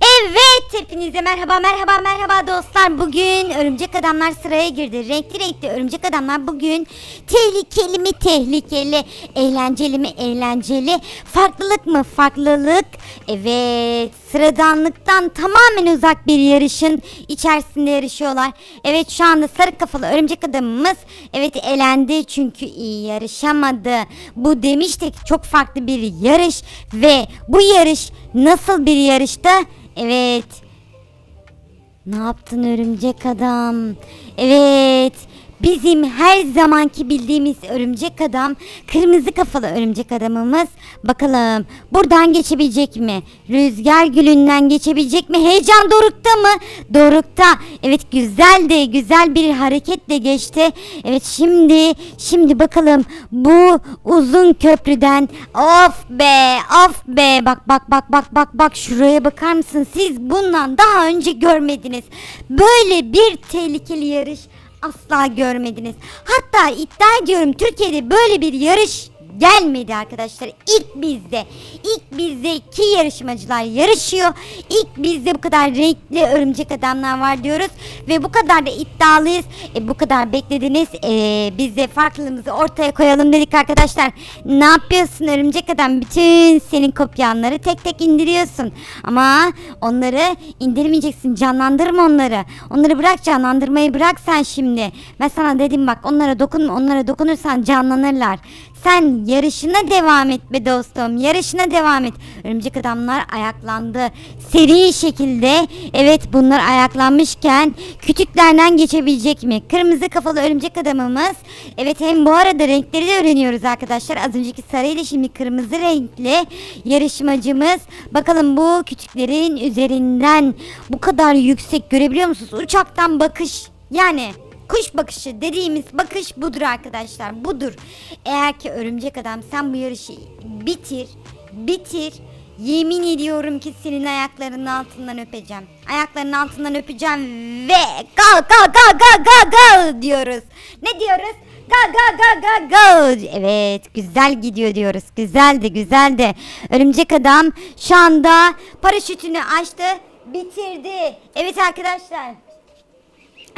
Evet hepinize merhaba merhaba merhaba dostlar. Bugün örümcek adamlar sıraya girdi. Renkli renkli örümcek adamlar bugün tehlikeli mi tehlikeli, eğlenceli mi eğlenceli, farklılık mı farklılık. Evet sıradanlıktan tamamen uzak bir yarışın içerisinde yarışıyorlar. Evet şu anda sarı kafalı örümcek adamımız evet elendi çünkü iyi yarışamadı. Bu demiştik çok farklı bir yarış ve bu yarış nasıl bir yarıştı? Evet. Ne yaptın örümcek adam? Evet. Bizim her zamanki bildiğimiz örümcek adam, kırmızı kafalı örümcek adamımız. Bakalım buradan geçebilecek mi? Rüzgar gülünden geçebilecek mi? Heyecan dorukta mı? Dorukta. Evet güzel de güzel bir hareketle geçti. Evet şimdi şimdi bakalım bu uzun köprüden of be of be bak bak bak bak bak bak şuraya bakar mısın? Siz bundan daha önce görmediniz. Böyle bir tehlikeli yarış asla görmediniz. Hatta iddia ediyorum Türkiye'de böyle bir yarış gelmedi arkadaşlar. İlk bizde. İlk bizde iki yarışmacılar yarışıyor. İlk bizde bu kadar renkli örümcek adamlar var diyoruz. Ve bu kadar da iddialıyız. E, bu kadar beklediniz. E, biz de farklılığımızı ortaya koyalım dedik arkadaşlar. Ne yapıyorsun örümcek adam? Bütün senin kopyanları tek tek indiriyorsun. Ama onları indirmeyeceksin. Canlandırma onları. Onları bırak canlandırmayı bırak sen şimdi. Ben sana dedim bak onlara dokunma. Onlara dokunursan canlanırlar. Sen yarışına devam et be dostum. Yarışına devam et. Örümcek adamlar ayaklandı. Seri şekilde evet bunlar ayaklanmışken kütüklerden geçebilecek mi? Kırmızı kafalı örümcek adamımız. Evet hem bu arada renkleri de öğreniyoruz arkadaşlar. Az önceki sarıyla şimdi kırmızı renkli yarışmacımız. Bakalım bu kütüklerin üzerinden bu kadar yüksek görebiliyor musunuz? Uçaktan bakış yani Kuş bakışı dediğimiz bakış budur arkadaşlar. Budur. Eğer ki örümcek adam sen bu yarışı bitir, bitir. Yemin ediyorum ki senin ayaklarının altından öpeceğim. Ayaklarının altından öpeceğim ve go go go go go go diyoruz. Ne diyoruz? Go go go go go. Evet güzel gidiyor diyoruz. Güzeldi güzeldi. Örümcek adam şu anda paraşütünü açtı. Bitirdi. Evet arkadaşlar.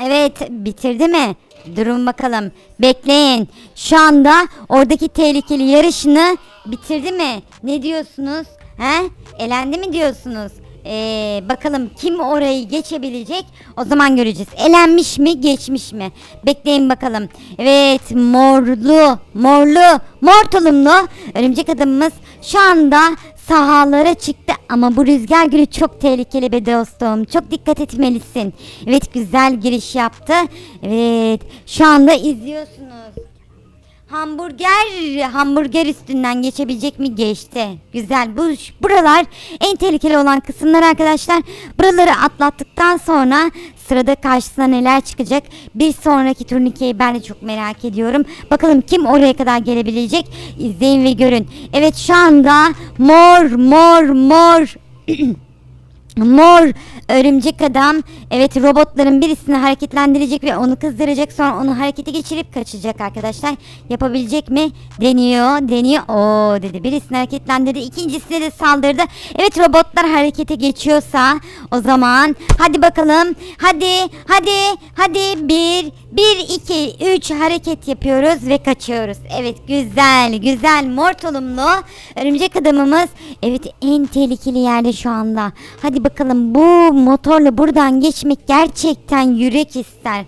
Evet bitirdi mi? Durun bakalım. Bekleyin. Şu anda oradaki tehlikeli yarışını bitirdi mi? Ne diyorsunuz? He? Elendi mi diyorsunuz? Ee, bakalım kim orayı geçebilecek? O zaman göreceğiz. Elenmiş mi, geçmiş mi? Bekleyin bakalım. Evet, morlu, morlu, mor tulumlu örümcek adamımız şu anda sahalara çıktı ama bu rüzgar gülü çok tehlikeli be dostum. Çok dikkat etmelisin. Evet güzel giriş yaptı. Evet şu anda izliyorsunuz. Hamburger, hamburger üstünden geçebilecek mi? Geçti. Güzel. Bu buralar en tehlikeli olan kısımlar arkadaşlar. Buraları atlattıktan sonra sırada karşısına neler çıkacak? Bir sonraki turnikeyi ben de çok merak ediyorum. Bakalım kim oraya kadar gelebilecek? İzleyin ve görün. Evet şu anda mor mor mor Mor örümcek adam evet robotların birisini hareketlendirecek ve onu kızdıracak sonra onu harekete geçirip kaçacak arkadaşlar. Yapabilecek mi? Deniyor deniyor. Oo dedi birisini hareketlendirdi ikincisine de saldırdı. Evet robotlar harekete geçiyorsa o zaman hadi bakalım hadi hadi hadi bir bir iki üç hareket yapıyoruz ve kaçıyoruz. Evet güzel güzel mor örümcek adamımız evet en tehlikeli yerde şu anda. Hadi bakalım bu motorla buradan geçmek gerçekten yürek ister.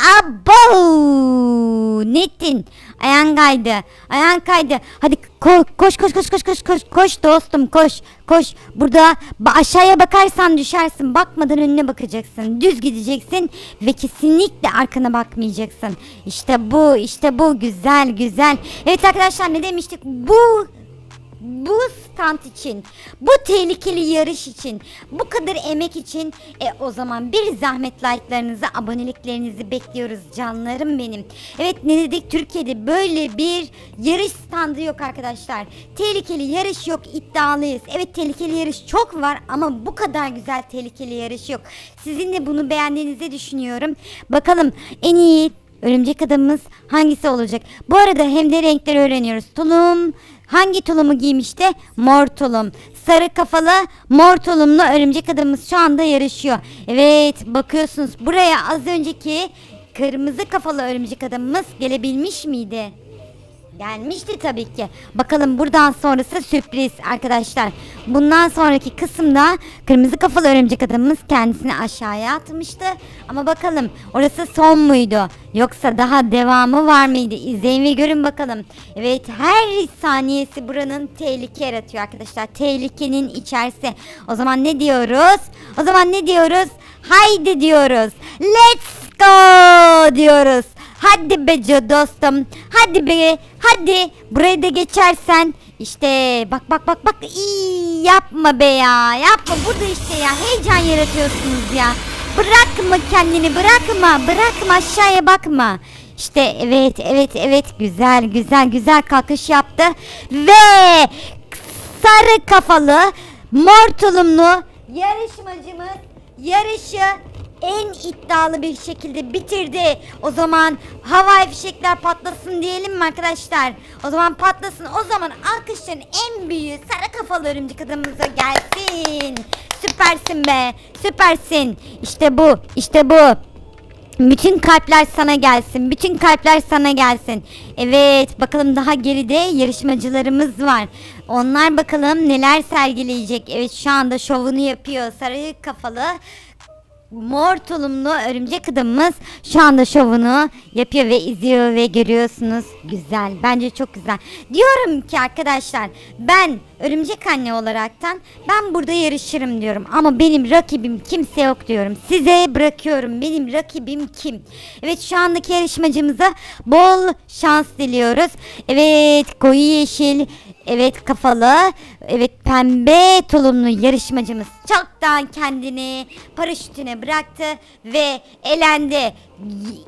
Abo! Nettin. Ayağın kaydı. Ayağın kaydı. Hadi ko- koş koş koş koş koş koş koş dostum koş. Koş. Burada aşağıya bakarsan düşersin. Bakmadan önüne bakacaksın. Düz gideceksin ve kesinlikle arkana bakmayacaksın. İşte bu, işte bu güzel güzel. Evet arkadaşlar ne demiştik? Bu bu stand için, bu tehlikeli yarış için, bu kadar emek için e, o zaman bir zahmet like'larınızı, aboneliklerinizi bekliyoruz canlarım benim. Evet ne dedik Türkiye'de böyle bir yarış standı yok arkadaşlar. Tehlikeli yarış yok iddialıyız. Evet tehlikeli yarış çok var ama bu kadar güzel tehlikeli yarış yok. Sizin de bunu beğendiğinizi düşünüyorum. Bakalım en iyi Örümcek adamımız hangisi olacak? Bu arada hem de renkleri öğreniyoruz. Tulum, hangi tulumu giymişti? Mor tulum. Sarı kafalı mor tulumlu örümcek adamımız şu anda yarışıyor. Evet bakıyorsunuz buraya az önceki kırmızı kafalı örümcek adamımız gelebilmiş miydi? Gelmişti tabii ki. Bakalım buradan sonrası sürpriz arkadaşlar. Bundan sonraki kısımda kırmızı kafalı örümcek adamımız kendisini aşağıya atmıştı. Ama bakalım orası son muydu? Yoksa daha devamı var mıydı? İzleyin ve görün bakalım. Evet her saniyesi buranın tehlike yaratıyor arkadaşlar. Tehlikenin içerisi. O zaman ne diyoruz? O zaman ne diyoruz? Haydi diyoruz. Let's go diyoruz. Hadi be dostum. Hadi be. Hadi. Burayı da geçersen. işte bak bak bak bak. İyi yapma be ya. Yapma. Burada işte ya. Heyecan yaratıyorsunuz ya. Bırakma kendini. Bırakma. Bırakma. Aşağıya bakma. İşte evet evet evet güzel güzel güzel kalkış yaptı ve sarı kafalı mor tulumlu yarışmacımız yarışı en iddialı bir şekilde bitirdi. O zaman havai fişekler patlasın diyelim mi arkadaşlar? O zaman patlasın. O zaman alkışların en büyüğü sarı kafalı örümcek adamımıza gelsin. Süpersin be. Süpersin. İşte bu. işte bu. Bütün kalpler sana gelsin. Bütün kalpler sana gelsin. Evet bakalım daha geride yarışmacılarımız var. Onlar bakalım neler sergileyecek. Evet şu anda şovunu yapıyor. Sarı kafalı mor tulumlu örümcek adamımız şu anda şovunu yapıyor ve izliyor ve görüyorsunuz. Güzel. Bence çok güzel. Diyorum ki arkadaşlar ben örümcek anne olaraktan ben burada yarışırım diyorum. Ama benim rakibim kimse yok diyorum. Size bırakıyorum. Benim rakibim kim? Evet şu andaki yarışmacımıza bol şans diliyoruz. Evet koyu yeşil Evet kafalı, evet pembe tulumlu yarışmacımız çoktan kendini paraşütüne bıraktı ve elendi.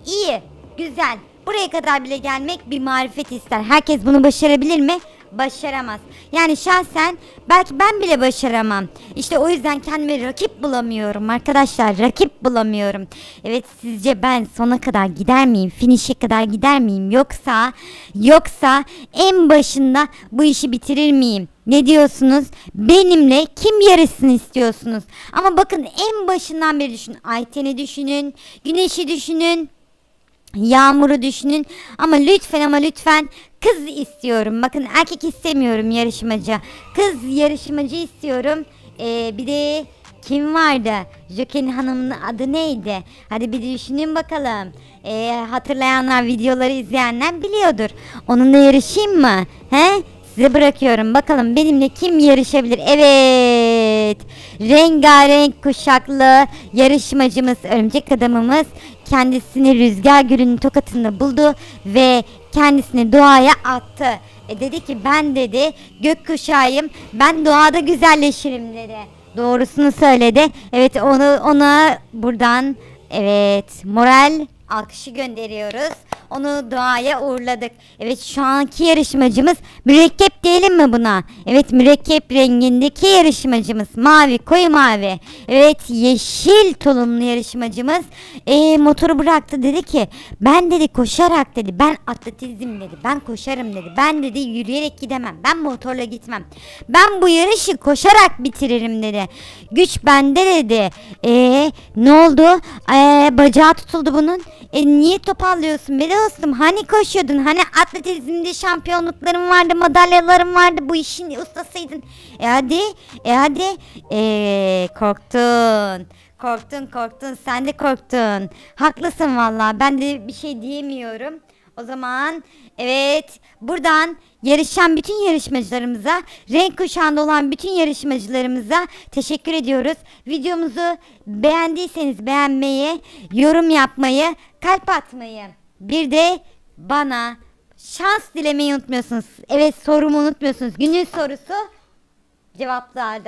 İyi, güzel. Buraya kadar bile gelmek bir marifet ister. Herkes bunu başarabilir mi? Başaramaz. Yani şahsen belki ben bile başaramam. İşte o yüzden kendime rakip bulamıyorum arkadaşlar. Rakip bulamıyorum. Evet sizce ben sona kadar gider miyim? Finish'e kadar gider miyim? Yoksa yoksa en başında bu işi bitirir miyim? Ne diyorsunuz? Benimle kim yarışsın istiyorsunuz? Ama bakın en başından beri düşünün. Ayten'i düşünün. Güneş'i düşünün. Yağmuru düşünün ama lütfen ama lütfen kız istiyorum. Bakın erkek istemiyorum yarışmacı. Kız yarışmacı istiyorum. Ee, bir de kim vardı? Joker'in hanımının adı neydi? Hadi bir düşünün bakalım. Ee, hatırlayanlar videoları izleyenler biliyordur. Onunla yarışayım mı? He? Size bırakıyorum. Bakalım benimle kim yarışabilir? Evet. Rengarenk kuşaklı yarışmacımız, örümcek adamımız kendisini rüzgar gülünün tokatında buldu ve kendisini doğaya attı. E dedi ki ben dedi gökkuşağıyım. Ben doğada güzelleşirim dedi. Doğrusunu söyledi. Evet onu ona buradan evet moral alkışı gönderiyoruz. Onu doğaya uğurladık. Evet şu anki yarışmacımız mürekkep diyelim mi buna? Evet mürekkep rengindeki yarışmacımız mavi koyu mavi. Evet yeşil tulumlu yarışmacımız e, motoru bıraktı dedi ki ben dedi koşarak dedi ben atletizm dedi ben koşarım dedi ben dedi yürüyerek gidemem ben motorla gitmem ben bu yarışı koşarak bitiririm dedi güç bende dedi e ne oldu e, bacağı tutuldu bunun e, niye topallıyorsun be dostum hani koşuyordun? Hani atletizmde şampiyonlukların vardı madalyaların vardı bu işin ustasıydın e hadi e hadi. E, korktun. Korktun korktun. Sen de korktun. Haklısın valla ben de bir şey diyemiyorum o zaman evet buradan yarışan bütün yarışmacılarımıza, renk kuşağında olan bütün yarışmacılarımıza teşekkür ediyoruz. Videomuzu beğendiyseniz beğenmeyi, yorum yapmayı, kalp atmayı, bir de bana şans dilemeyi unutmuyorsunuz. Evet sorumu unutmuyorsunuz. Günün sorusu cevaplarda.